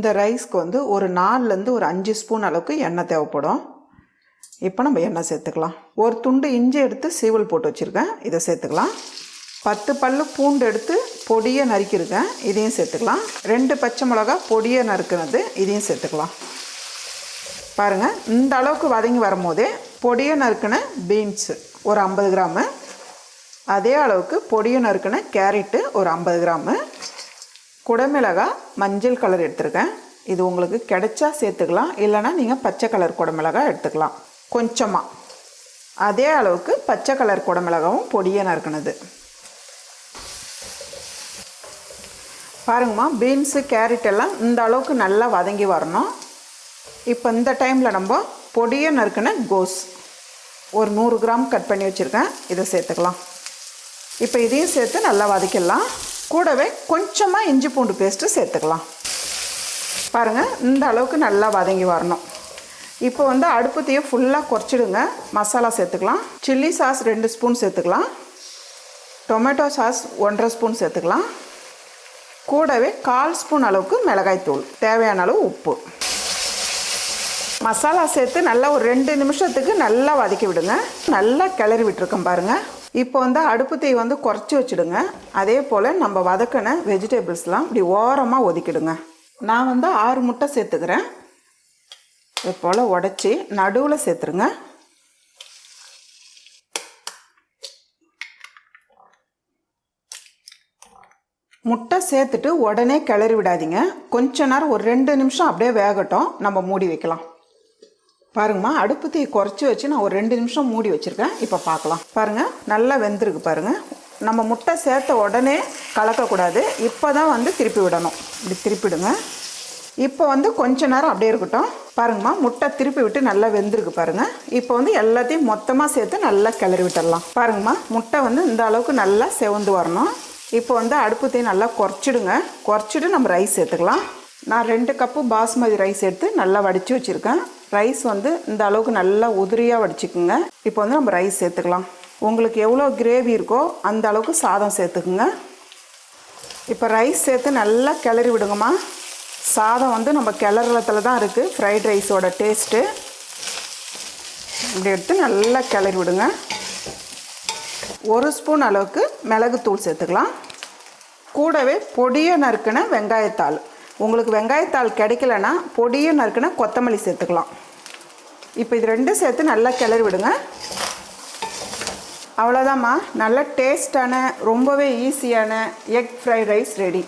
இந்த ரைஸ்க்கு வந்து ஒரு நாலுலேருந்து ஒரு அஞ்சு ஸ்பூன் அளவுக்கு எண்ணெய் தேவைப்படும். இப்போ நம்ம எண்ணெய் சேர்த்துக்கலாம். ஒரு துண்டு இஞ்சி எடுத்து சீவல் போட்டு வச்சுருக்கேன். இதை சேர்த்துக்கலாம். பத்து பல்லு பூண்டு எடுத்து பொடியை நறுக்கியிருக்கேன். இதையும் சேர்த்துக்கலாம். ரெண்டு பச்சை மிளகா பொடியை நறுக்குனது இதையும் சேர்த்துக்கலாம். பாருங்கள் இந்த அளவுக்கு வதங்கி வரும்போதே பொடியை நறுக்கின பீன்ஸு ஒரு ஐம்பது கிராமு. அதே அளவுக்கு பொடியை நறுக்கின கேரட்டு ஒரு ஐம்பது கிராமு. குடமிளகாய் மஞ்சள் கலர் எடுத்திருக்கேன். இது உங்களுக்கு கிடைச்சா சேர்த்துக்கலாம். இல்லைன்னா நீங்கள் பச்சை கலர் குடமிளகாய் எடுத்துக்கலாம். கொஞ்சமாக அதே அளவுக்கு பச்சை கலர் குடமிளகாவும் பொடியை நறுக்கினது. பாருங்கம்மா பீன்ஸு கேரட் எல்லாம் இந்த அளவுக்கு நல்லா வதங்கி வரணும். இப்போ இந்த டைமில் நம்ம பொடியை நறுக்கின கோஸ் ஒரு நூறு கிராம் கட் பண்ணி வச்சுருக்கேன். இதை சேர்த்துக்கலாம். இப்போ இதையும் சேர்த்து நல்லா வதக்கிடலாம். கூடவே கொஞ்சமாக இஞ்சி பூண்டு பேஸ்ட்டு சேர்த்துக்கலாம். பாருங்கள் இந்த அளவுக்கு நல்லா வதங்கி வரணும். இப்போ வந்து அடுப்பு ஃபுல்லாக குறைச்சிடுங்க. மசாலா சேர்த்துக்கலாம். சில்லி சாஸ் ரெண்டு ஸ்பூன் சேர்த்துக்கலாம். டொமேட்டோ சாஸ் ஒன்றரை ஸ்பூன் சேர்த்துக்கலாம். கூடவே கால் ஸ்பூன் அளவுக்கு மிளகாய்த்தூள் தேவையான அளவு உப்பு. மசாலா சேர்த்து நல்லா ஒரு ரெண்டு நிமிஷத்துக்கு நல்லா வதக்கி விடுங்க. நல்லா கிளறி விட்டுருக்கேன் பாருங்கள் இப்போ வந்து அடுப்பு தீ வந்து குறைச்சி வச்சுடுங்க. அதே போல் நம்ம வதக்கின வெஜிடபிள்ஸ்லாம் இப்படி ஓரமாக ஒதுக்கிடுங்க. நான் வந்து ஆறு முட்டை சேர்த்துக்கிறேன். இது போல் உடச்சி நடுவில் சேர்த்துருங்க. முட்டை சேர்த்துட்டு உடனே கிளறி விடாதீங்க. கொஞ்ச நேரம் ஒரு ரெண்டு நிமிஷம் அப்படியே வேகட்டும். நம்ம மூடி வைக்கலாம். பாருங்கம்மா அடுப்பு தீ குறைச்சி வச்சு நான் ஒரு ரெண்டு நிமிஷம் மூடி வச்சுருக்கேன். இப்போ பார்க்கலாம் பாருங்கள் நல்லா வெந்திருக்கு பாருங்கள் நம்ம முட்டை சேர்த்த உடனே கலக்கக்கூடாது. இப்போ தான் வந்து திருப்பி விடணும். இப்படி திருப்பிடுங்க. இப்போ வந்து கொஞ்ச நேரம் அப்படியே இருக்கட்டும். பாருங்கம்மா முட்டை திருப்பி விட்டு நல்லா வெந்திருக்கு பாருங்கள் இப்போ வந்து எல்லாத்தையும் மொத்தமாக சேர்த்து நல்லா கிளறி விட்டுடலாம். பாருங்கம்மா முட்டை வந்து இந்த அளவுக்கு நல்லா செவந்து வரணும். இப்போ வந்து அடுப்பு தீ நல்லா குறைச்சிடுங்க. குறைச்சிட்டு நம்ம ரைஸ் சேர்த்துக்கலாம். நான் ரெண்டு கப்பு பாஸ்மதி ரைஸ் எடுத்து நல்லா வடித்து வச்சுருக்கேன். ரைஸ் வந்து இந்த அளவுக்கு நல்லா உதிரியாக வடிச்சுக்குங்க. இப்போ வந்து நம்ம ரைஸ் சேர்த்துக்கலாம். உங்களுக்கு எவ்வளோ கிரேவி இருக்கோ அந்த அளவுக்கு சாதம் சேர்த்துக்குங்க. இப்போ ரைஸ் சேர்த்து நல்லா கிளறி விடுங்கம்மா. சாதம் வந்து நம்ம கிளறத்தில் தான் இருக்குது ஃப்ரைட் ரைஸோட டேஸ்ட்டு இப்படி எடுத்து நல்லா கிளறி விடுங்க. ஒரு ஸ்பூன் அளவுக்கு மிளகுத்தூள் சேர்த்துக்கலாம். கூடவே பொடியை நறுக்கின வெங்காயத்தாள். உங்களுக்கு வெங்காயத்தாள் கிடைக்கலனா பொடியை நறுக்கின கொத்தமல்லி சேர்த்துக்கலாம். இப்போ இது ரெண்டும் சேர்த்து நல்லா கிளறி விடுங்க. அவ்வளோதாம்மா நல்ல டேஸ்டான ரொம்பவே ஈஸியான எக் ஃப்ரைட் ரைஸ் ரெடி